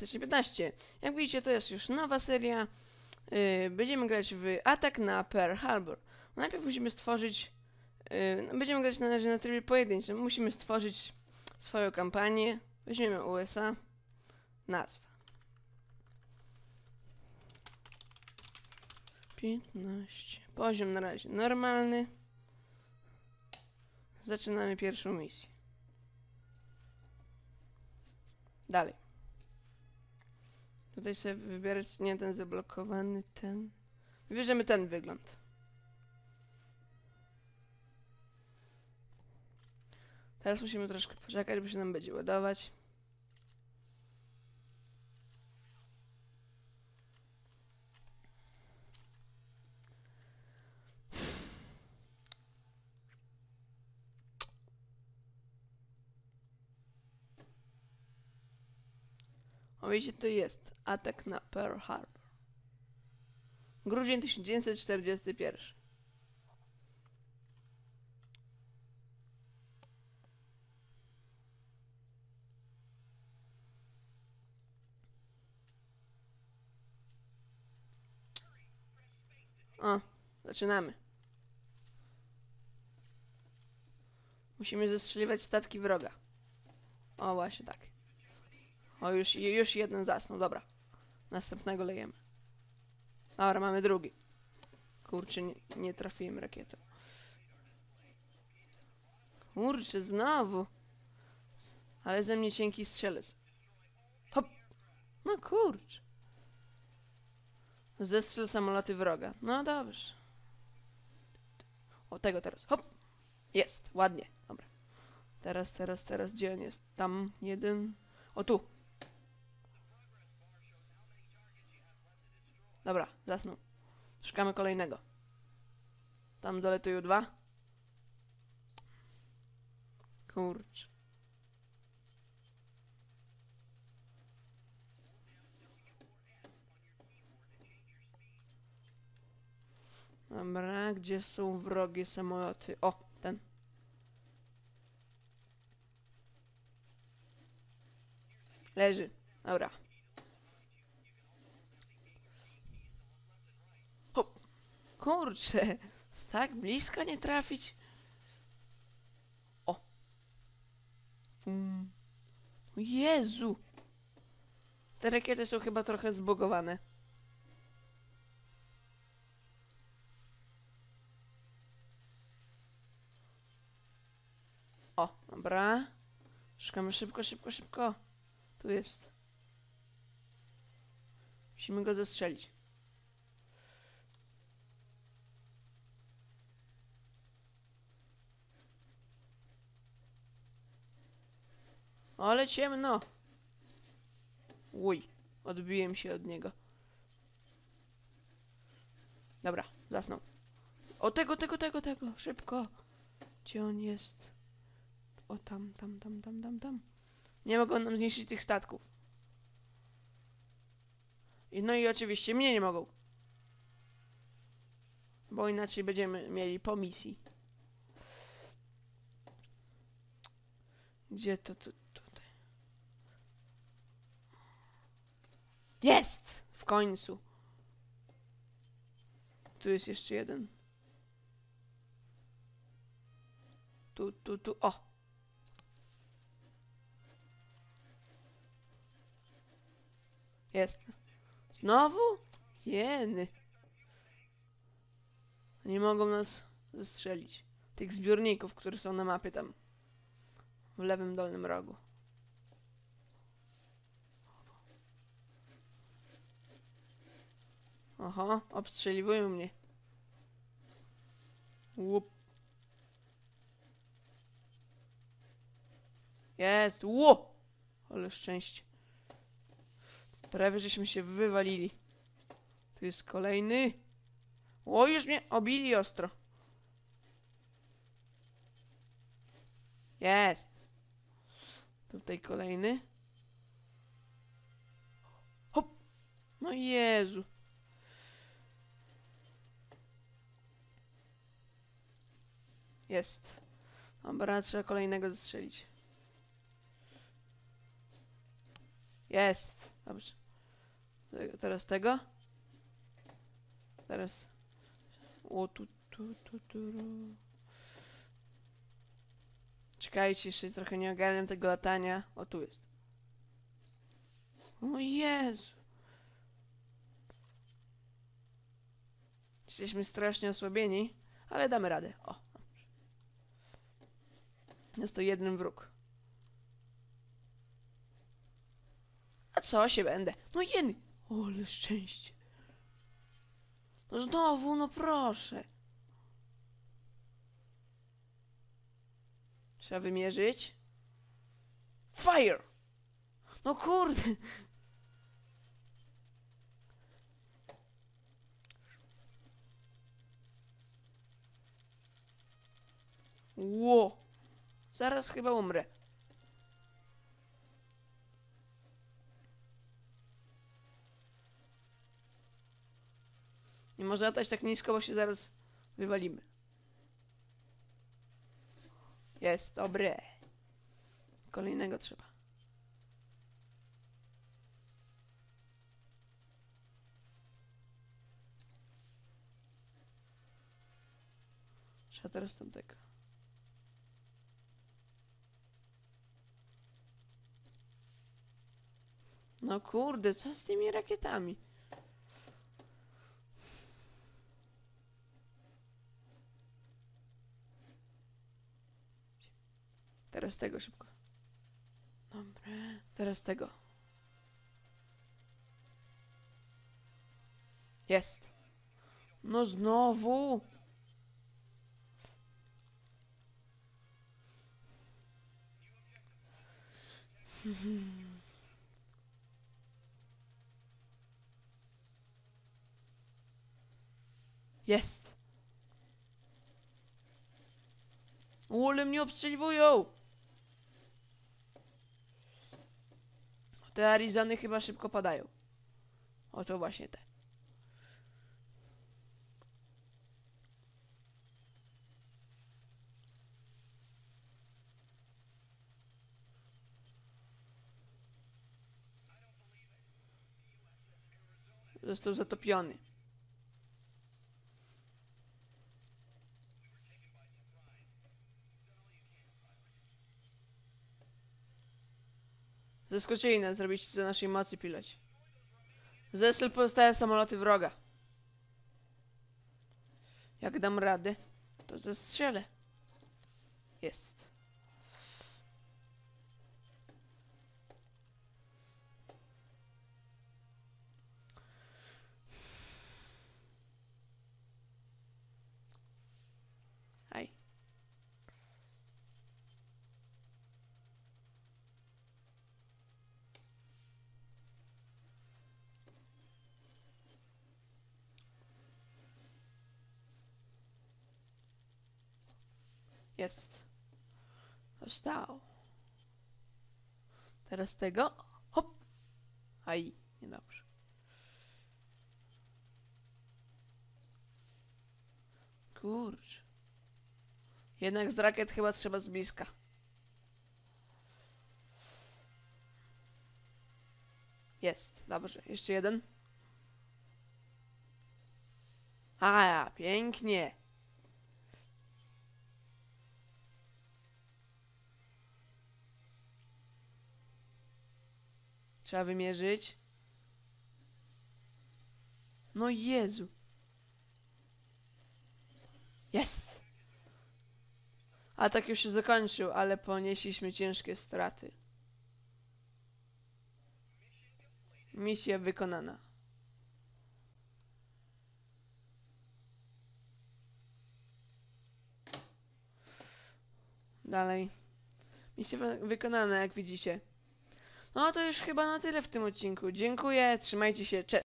2015. Jak widzicie, to jest już nowa seria. Yy, będziemy grać w atak na Pearl Harbor. Najpierw musimy stworzyć. Yy, będziemy grać na razie na trybie pojedynczym. Musimy stworzyć swoją kampanię. Weźmiemy USA. Nazwa. 15. Poziom na razie normalny. Zaczynamy pierwszą misję. Dalej. Tutaj sobie wybierać, nie ten zablokowany, ten. Wybierzemy ten wygląd. Teraz musimy troszkę poczekać, bo się nam będzie ładować. O widzicie, to jest atak na Pearl Harbor. Grudzień 1941. O, zaczynamy. Musimy zestrzeliwać statki wroga. O, właśnie tak. O, już, już jeden zasnął, dobra. Następnego lejemy. Dobra, mamy drugi. Kurczę, nie, nie trafiłem rakietą. Kurczę, znowu. Ale ze mnie cienki strzelec. Hop. No kurczę. Zestrzel samoloty wroga. No dobrze. O, tego teraz. Hop. Jest, ładnie. Dobra. Teraz, teraz, teraz, gdzie on jest? Tam jeden. O, tu. Dobra, zasnął. Szukamy kolejnego. Tam doletują dwa. Kurcz. Dobra, gdzie są wrogie samoloty? O, ten. Leży. Dobra. Hop. Kurczę, tak blisko nie trafić. O. O Jezu. Te rakiety są chyba trochę zbugowane. O, dobra. Szukamy szybko, szybko, szybko. Tu jest. Musimy go zestrzelić. Ale ciemno. Uj, odbiłem się od niego. Dobra, zasnął. O tego, tego, tego, tego, szybko. Gdzie on jest? O tam, tam, tam, tam, tam, tam. Nie mogą nam zniszczyć tych statków. I no i oczywiście mnie nie mogą. Bo inaczej będziemy mieli po misji. Gdzie to tu, tutaj? Jest! W końcu. Tu jest jeszcze jeden. Tu, tu, tu. O! Jest. Znowu? Jeny. Nie mogą nas zestrzelić. Tych zbiorników, które są na mapie tam. W lewym dolnym rogu. Oho, obstrzeliwują mnie. Łup. Jest, ło! Ale szczęście. Prawie żeśmy się wywalili. Tu jest kolejny. O, już mnie obili ostro. Jest. Tutaj kolejny. Hop. No Jezu. Jest. Dobra, trzeba kolejnego zastrzelić. Jest. Dobrze. Te- Teraz tego. Teraz. O, tu, tu, tu, tu. Czekajcie, jeszcze trochę nie ogarniam tego latania. O, tu jest. O Jezu. Jesteśmy strasznie osłabieni, ale damy radę. O. Jest to jeden wróg. A co się będę? No jeden. O, ale szczęście. No znowu, no proszę. Trzeba wymierzyć. Fire! No kurde. Ło. Zaraz chyba umrę. Nie można latać tak nisko, bo się zaraz wywalimy. Jest, dobre. Kolejnego trzeba. Trzeba teraz tamtego. No kurde, co z tymi rakietami? Teraz tego szybko. Dobra. Teraz tego. Jest. No znowu. Jest. Ule mnie obstrzeliwują! Te Arizony chyba szybko padają. O to właśnie te. Został zatopiony. Zaskoczyli nas, zrobiliście co naszej mocy pilać. Zesel pozostałe samoloty wroga. Jak dam radę, to zastrzelę. Jest. Aj. Jest. Został. Teraz tego. Hop. Aj, niedobrze. Kurcz. Jednak z rakiet chyba trzeba z bliska. Jest, dobrze. Jeszcze jeden. A, pięknie. Trzeba wymierzyć. No Jezu. Jest. Atak już się zakończył, ale ponieśliśmy ciężkie straty. Misja wykonana. Dalej. Misja wy- wykonana, jak widzicie. No to już chyba na tyle w tym odcinku. Dziękuję, trzymajcie się, cześć.